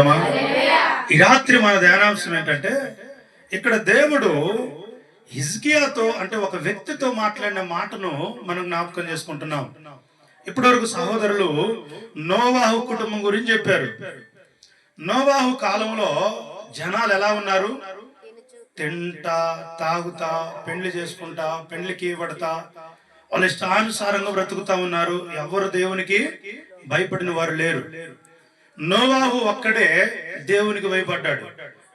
చెబుదామా ఈ రాత్రి మన ధ్యానాంశం ఏంటంటే ఇక్కడ దేవుడు హిజ్కియాతో అంటే ఒక వ్యక్తితో మాట్లాడిన మాటను మనం జ్ఞాపకం చేసుకుంటున్నాం. ఇప్పటివరకు సహోదరులు నోవాహు కుటుంబం గురించి చెప్పారు. నోవాహు కాలంలో జనాలు ఎలా ఉన్నారు? తింటా తాగుతా పెళ్ళి చేసుకుంటా పెళ్ళికి పడతా వాళ్ళ ఇష్టానుసారంగా బ్రతుకుతా ఉన్నారు. ఎవరు దేవునికి భయపడిన వారు లేరు. నోవాహు ఒక్కడే దేవునికి భయపడ్డాడు.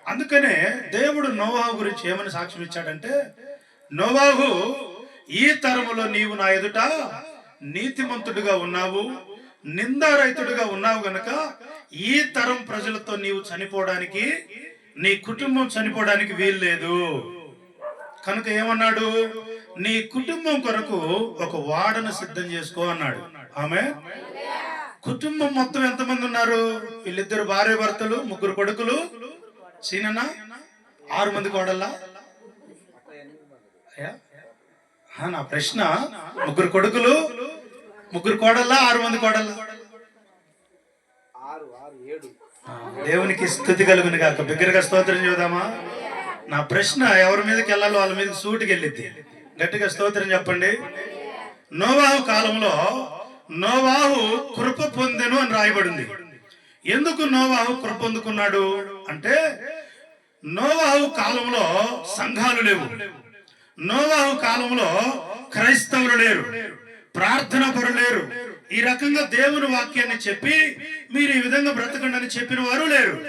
అందుకనే దేవుడు నోవాహు గురించి ఏమని సాక్ష్యం ఇచ్చాడంటే నోవాహు ఈ తరములో నీవు నా ఎదుట నీతిమంతుడిగా ఉన్నావు నిందారైతుడిగా ఉన్నావు గనక ఈ తరం ప్రజలతో నీవు చనిపోవడానికి నీ కుటుంబం చనిపోవడానికి వీల్లేదు. కనుక ఏమన్నాడు? నీ కుటుంబం కొరకు ఒక వాడను సిద్ధం చేసుకో అన్నాడు. ఆమె కుటుంబం మొత్తం ఎంతమంది ఉన్నారు? వీళ్ళిద్దరు భార్య భర్తలు ముగ్గురు కొడుకులు. సీనన్న ఆరు మంది కోడల్లా నా ప్రశ్న. ముగ్గురు కొడుకులు ముగ్గురు కోడల్లా ఆరు మంది కోడల్లా దేవునికి స్థుతి కలుగును కాక బిగ్గరగా స్తోత్రం చూద్దామా నా ప్రశ్న ఎవరి మీదకి వెళ్ళాలో వాళ్ళ మీదకి సూటికి వెళ్ళిద్ది. గట్టిగా స్తోత్రం చెప్పండి. నోవాహు కాలంలో నోవాహు కృప పొందెను అని రాయబడింది. ఎందుకు నోవాహు కృప పొందుకున్నాడు అంటే నోవాహు కాలంలో సంఘాలు లేవు. నోవాహు కాలంలో క్రైస్తవులు లేరు. ప్రార్థన పరులు లేరు. ఈ రకంగా దేవుని వాక్యాన్ని చెప్పి మీరు ఈ విధంగా బ్రతకండి అని చెప్పిన వారు లేరు.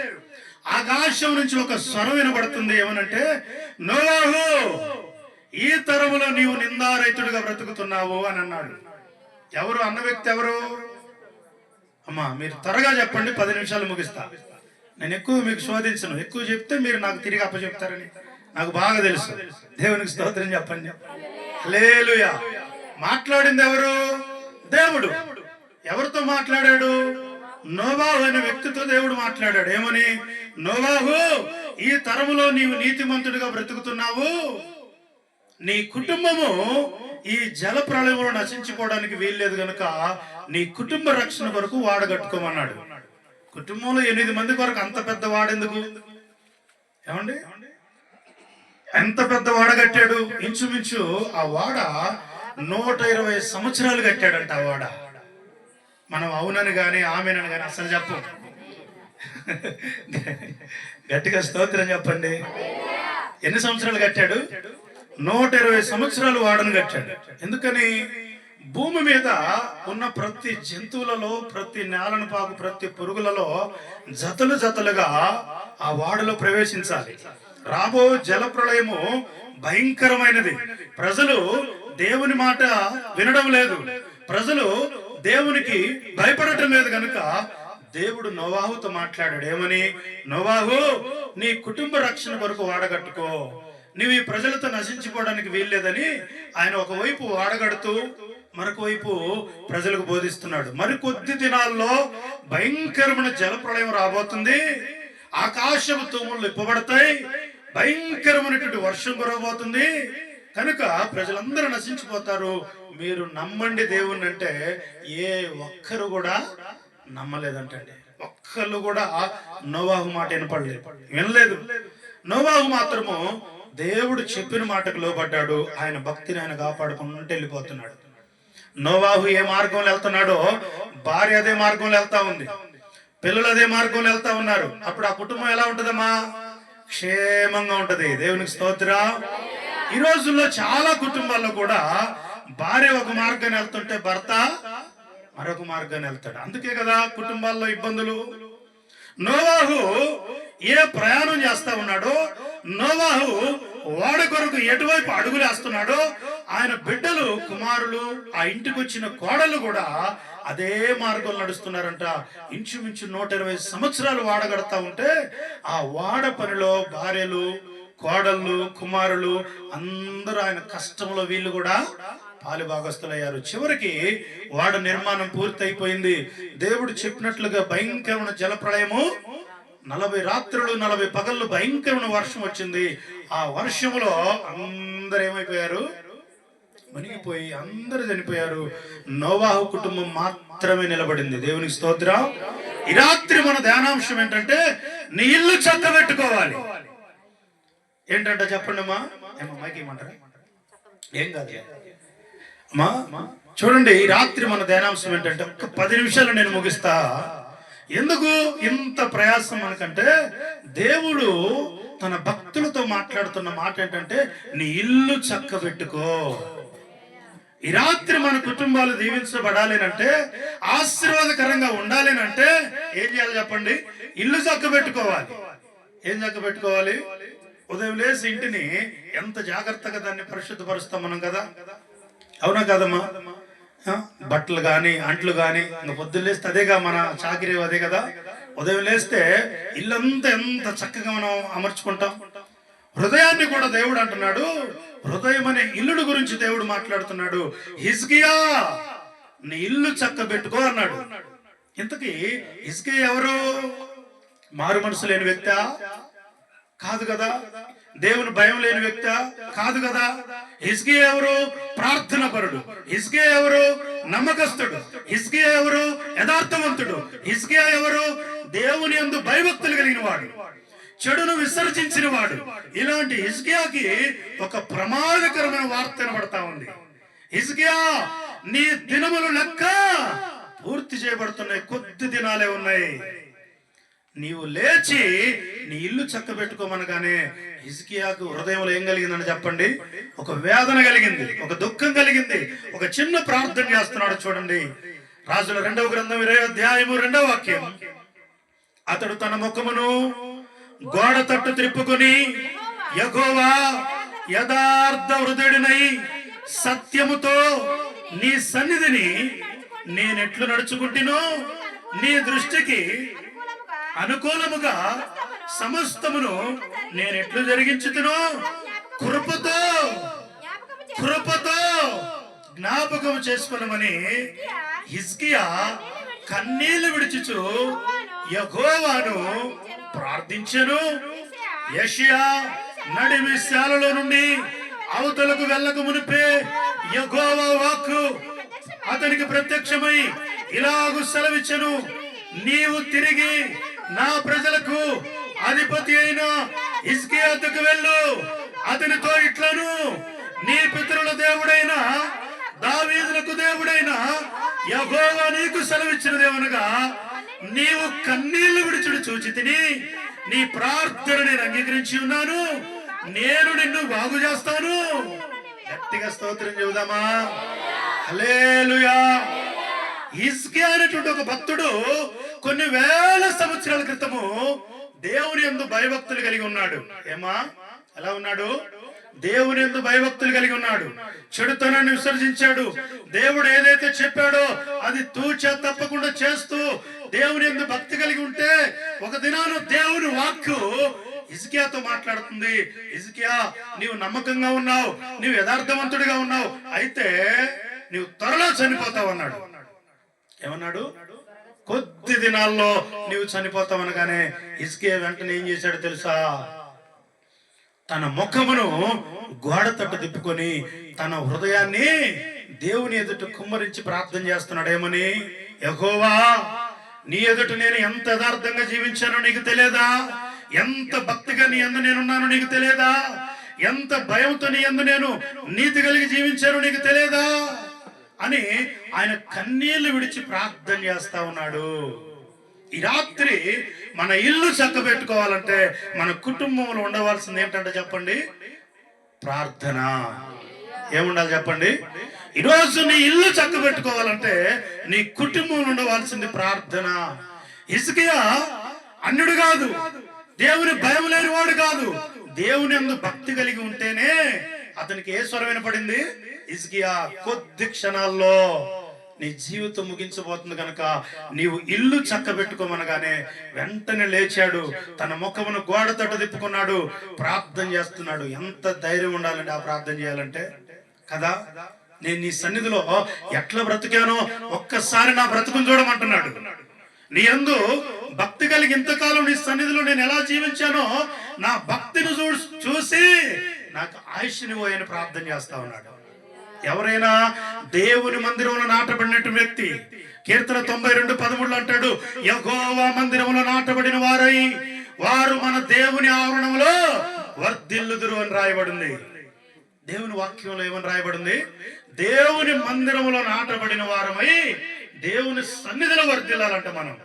ఆకాశం నుంచి ఒక స్వరం వినబడుతుంది ఏమనంటే నోవాహు ఈ తరములో నీవు నిందారైతుడిగా బ్రతుకుతున్నావు అని అన్నాడు. ఎవరు అన్న వ్యక్తి ఎవరు? అమ్మా మీరు త్వరగా చెప్పండి పది నిమిషాలు ముగిస్తా. నేను ఎక్కువ మీకు శోధించను. ఎక్కువ చెప్తే మీరు నాకు తిరిగి అప్పచెప్తారని నాకు బాగా తెలుసు. దేవునికి స్తోత్రం చెప్పండి. లేలుయా మాట్లాడింది ఎవరు? దేవుడు. ఎవరితో మాట్లాడాడు? నోబాహు అనే వ్యక్తితో దేవుడు మాట్లాడాడు. ఏమని? నోబాహు ఈ తరములో నీవు నీతిమంతుడిగా బ్రతుకుతున్నావు. నీ కుటుంబము ఈ జల ప్రళయంలో నశించుకోవడానికి వీల్లేదు గనుక నీ కుటుంబ రక్షణ కొరకు వాడగట్టుకోమన్నాడు. కుటుంబంలో ఎనిమిది మంది కొరకు అంత పెద్ద వాడెందుకు? ఏమండి? ఎంత పెద్ద వాడ కట్టాడు? ఇంచుమించు ఆ వాడ నూట ఇరవై సంవత్సరాలు కట్టాడంట ఆ వాడ. మనం అవునని కానీ ఆమెనని కానీ అసలు చెప్పం. గట్టిగా స్తోత్రం చెప్పండి. ఎన్ని సంవత్సరాలు కట్టాడు? నూట ఇరవై సంవత్సరాలు వాడను కట్టాడు. ఎందుకని? భూమి మీద ఉన్న ప్రతి జంతువులలో ప్రతి నేలను పాకు ప్రతి పురుగులలో జతలు జతలుగా ఆ వాడలో ప్రవేశించాలి. రాబో జల ప్రళయము భయంకరమైనది. ప్రజలు దేవుని మాట వినడం లేదు. ప్రజలు దేవునికి భయపడటం లేదు కనుక దేవుడు నోవాహుతో మాట్లాడాడు. ఏమని? నోవాహు నీ కుటుంబ రక్షణ కొరకు వాడగట్టుకో. నువ్వు ఈ ప్రజలతో నశించిపోవడానికి వీల్లేదని ఆయన ఒకవైపు వాడగడుతూ మరొక వైపు ప్రజలకు బోధిస్తున్నాడు. మరి కొద్ది దినాల్లో భయంకరమైన జలప్రళయం రాబోతుంది. ఆకాశపు తూములు ఇప్పబడతాయి. భయంకరమైనటువంటి వర్షం కురవబోతుంది. కనుక ప్రజలందరూ నశించిపోతారు. మీరు నమ్మండి దేవుణ్ణి అంటే ఏ ఒక్కరు కూడా నమ్మలేదంటండి. ఒక్కళ్ళు కూడా నోవాహు మాట వినపడలేదు. వినలేదు. నోవాహు మాత్రము దేవుడు చెప్పిన మాటకు లోబడ్డాడు. ఆయన భక్తిని ఆయన కాపాడుకుంటూ వెళ్ళిపోతున్నాడు. నోవాహు ఏ మార్గంలో వెళ్తున్నాడో భార్య అదే మార్గంలో వెళ్తా ఉంది. పిల్లలు అదే మార్గంలో వెళ్తా ఉన్నారు. అప్పుడు ఆ కుటుంబం ఎలా ఉంటుందమ్మా? క్షేమంగా ఉంటది. దేవునికి స్తోత్ర. ఈ రోజుల్లో చాలా కుటుంబాల్లో కూడా భార్య ఒక మార్గాన్ని వెళ్తుంటే భర్త మరొక మార్గాన్ని వెళ్తాడు. అందుకే కదా కుటుంబాల్లో ఇబ్బందులు. నోవాహు ఏ ప్రయాణం చేస్తా ఉన్నాడో నోవాహు వాడ కొరకు ఎటువైపు అడుగులేస్తున్నాడో ఆయన బిడ్డలు కుమారులు ఆ ఇంటికి వచ్చిన కోడలు కూడా అదే మార్గంలో నడుస్తున్నారంట. ఇంచుమించు నూట ఇరవై సంవత్సరాలు వాడగడతా ఉంటే ఆ వాడ పనిలో భార్యలు కోడళ్ళు కుమారులు అందరూ ఆయన కష్టంలో వీళ్ళు కూడా పాలు భాగస్థులయ్యారు. చివరికి వాడ నిర్మాణం పూర్తయిపోయింది. దేవుడు చెప్పినట్లుగా భయంకరమైన జల ప్రళయము నలభై రాత్రులు నలభై పగళ్ళు భయంకరమైన వర్షం వచ్చింది. ఆ వర్షములో అందరు ఏమైపోయారు? మునిగిపోయి అందరూ చనిపోయారు. నోవాహు కుటుంబం మాత్రమే నిలబడింది. దేవునికి స్తోత్రం. ఈ రాత్రి మన ధ్యానాంశం ఏంటంటే నీ ఇల్లు చక్కబెట్టుకోవాలి ఏంటంటే చెప్పండి అమ్మా. ఏమో మైకి ఏమంటారా ఏం కాదు. అమ్మా చూడండి ఈ రాత్రి మన ధ్యానాంశం ఏంటంటే ఒక్క పది నిమిషాలు నేను ముగిస్తా. ఎందుకు ఇంత ప్రయాసం మనకంటే దేవుడు తన భక్తులతో మాట్లాడుతున్న మాట ఏంటంటే నీ ఇల్లు చక్కబెట్టుకో. ఈ రాత్రి మన కుటుంబాలు దీవించబడాలి ఆశీర్వాదకరంగా ఉండాలి అంటే ఏం చేయాలి చెప్పండి? ఇల్లు చక్క పెట్టుకోవాలి ఏం చక్క పెట్టుకోవాలి ఉదయం లేసి ఇంటిని ఎంత జాగ్రత్తగా దాన్ని పరిశుద్ధపరుస్తాం మనం కదా? అవునా కదమ్మా? బట్టలు కానీ అంట్లు కానీ ఇంకా పొద్దున్న లేస్తే అదేగా మన చాకరీ అదే కదా. ఉదయం లేస్తే ఇల్లంతా ఎంత చక్కగా మనం అమర్చుకుంటాం. హృదయాన్ని కూడా దేవుడు అంటున్నాడు. హృదయం అనే ఇల్లుడు గురించి దేవుడు మాట్లాడుతున్నాడు. హిజ్కియా నీ ఇల్లు చక్క పెట్టుకో అన్నాడు. ఇంతకీ హిజ్కియా ఎవరు? మారు మనసు లేని వ్యక్త? కాదు కదా. దేవుని భయం లేని వ్యక్త? కాదు కదా. హిజ్కియా ఎవరు? ప్రార్థన పరుడు హిజ్కియా ఎవరు? నమ్మకస్తుడు. హిజ్కియా ఎవరు? యథార్థవంతుడు. హిజ్కియా ఎవరు? దేవుని యందు భయభక్తులు కలిగిన వాడు. చెడును విసర్జించిన వాడు. ఇలాంటి హిజ్కియాకి ఒక ప్రమాదకరమైన వార్త వినబడతా ఉంది. హిజ్కియా నీ దినములు లెక్క పూర్తి చేయబడుతున్నాయి. కొద్ది దినాలే ఉన్నాయి. నీవు లేచి నీ ఇల్లు చక్క పెట్టుకోమనగానే హిజ్కియాకు హృదయంలో ఏం కలిగిందని చెప్పండి? ఒక వేదన కలిగింది ఒక దుఃఖం కలిగింది ఒక చిన్న ప్రార్థన చేస్తున్నాడు చూడండి. రాజుల రెండవ గ్రంథం ఇరవై అధ్యాయము రెండవ వాక్యం. అతడు తన ముఖమును గోడ తట్టు త్రిప్పుకొని యగోవా యథార్థ హృదయుడినై సత్యముతో నీ సన్నిధిని నేనెట్లు నడుచుకుంటునో నీ దృష్టికి అనుకూలముగా సమస్తమును నేనెట్లు జరిగించుతునో కృపతో కృపతో జ్ఞాపకం చేసుకునమని హిజ్కియా కన్నీళ్ళు విడిచుచు యహోవాను ప్రార్థించెను. యషియా నడిమి శాలలో నుండి అవతలకు వెళ్ళక మునిపే యహోవా వాక్కు అతనికి ప్రత్యక్షమై ఇలాగు సెలవిచ్చను. నీవు తిరిగి నా ప్రజలకు అధిపతి అయిన ఇస్కియాతుకు వెళ్ళు. అతనితో ఇట్లను. నీ పితరుల దేవుడైన దావీదులకు దేవుడైన యహోవా నీకు సెలవిచ్చినదేమనగా నీవు కన్నీళ్ళు విడిచుడు చూచి తిని నీ ప్రార్థన నేను అంగీకరించి ఉన్నాను. నేను నిన్ను బాగు చేస్తాను. గట్టిగా స్తోత్రం చెబుదామా? హలేలుయా హిజ్కియా అనేటువంటి ఒక భక్తుడు కొన్ని వేల సంవత్సరాల క్రితము దేవుని ఎందు భయభక్తులు కలిగి ఉన్నాడు. ఏమా? ఎలా ఉన్నాడు? దేవుని ఎందు భయభక్తులు కలిగి ఉన్నాడు. చెడుతనాన్ని విసర్జించాడు. దేవుడు ఏదైతే చెప్పాడో అది తూచా తప్పకుండా చేస్తూ దేవుని ఎందు భక్తి కలిగి ఉంటే ఒక దినాన దేవుని వాక్కు ఇజ్కియాతో మాట్లాడుతుంది. ఇజ్కియా నీవు నమ్మకంగా ఉన్నావు. నీవు యథార్థవంతుడిగా ఉన్నావు. అయితే నీవు త్వరలో చనిపోతావు అన్నాడు. ఏమన్నాడు? కొద్ది దినాల్లో నీవు చనిపోతావు అనగానే ఇసుకే వెంటనే ఏం చేశాడు తెలుసా? తన ముఖమును గోడ తట్టు తిప్పుకొని తన హృదయాన్ని దేవుని ఎదుట కుమ్మరించి ప్రార్థన చేస్తున్నాడేమని? యహోవా నీ ఎదుట నేను ఎంత యథార్థంగా జీవించానో నీకు తెలియదా? ఎంత భక్తిగా నీ ఎందు నేనున్నానో నీకు తెలియదా? ఎంత భయంతో నీ ఎందు నేను నీతి కలిగి జీవించానో నీకు తెలియదా? అని ఆయన కన్నీళ్ళు విడిచి ప్రార్థన చేస్తా ఉన్నాడు. ఈ రాత్రి మన ఇల్లు చక్క పెట్టుకోవాలంటే మన కుటుంబంలో ఉండవలసింది ఏంటంటే చెప్పండి? ప్రార్థన. ఏముండాలి చెప్పండి? ఈరోజు నీ ఇల్లు చక్క పెట్టుకోవాలంటే నీ కుటుంబంలో ఉండవలసింది ప్రార్థన. ఇసుకయా అన్యుడు కాదు దేవుని భయం లేని వాడు కాదు. దేవుని అందు భక్తి కలిగి ఉంటేనే అతనికి ఏ స్వరం వినపడింది? ఇసుకియా కొద్ది క్షణాల్లో నీ జీవితం ముగించబోతుంది కనుక నీవు ఇల్లు చక్క పెట్టుకోమనగానే వెంటనే లేచాడు. తన ముఖమును గోడ తట్టు తిప్పుకున్నాడు. ప్రార్థన చేస్తున్నాడు. ఎంత ధైర్యం ఉండాలండి ఆ ప్రార్థన చేయాలంటే? కదా? నేను నీ సన్నిధిలో ఎట్లా బ్రతికానో ఒక్కసారి నా బ్రతుకుని చూడమంటున్నాడు. నీ యందు భక్తి కలిగి ఇంతకాలం నీ సన్నిధిలో నేను ఎలా జీవించానో నా భక్తిని చూ చూసి నాకు ఆయుష్ని పోయని ప్రార్థన చేస్తా ఉన్నాడు. ఎవరైనా దేవుని మందిరంలో నాటబడినట్టు వ్యక్తి కీర్తన తొంభై రెండు పదమూడులో అంటాడు యెహోవా మందిరంలో నాటబడిన వారై వారు మన దేవుని ఆవరణంలో వర్ధిల్లుదురు అని రాయబడింది. దేవుని వాక్యంలో ఏమని రాయబడింది? దేవుని మందిరంలో నాటబడిన వారమై దేవుని సన్నిధిలో వర్ధిల్లాలంట మనం.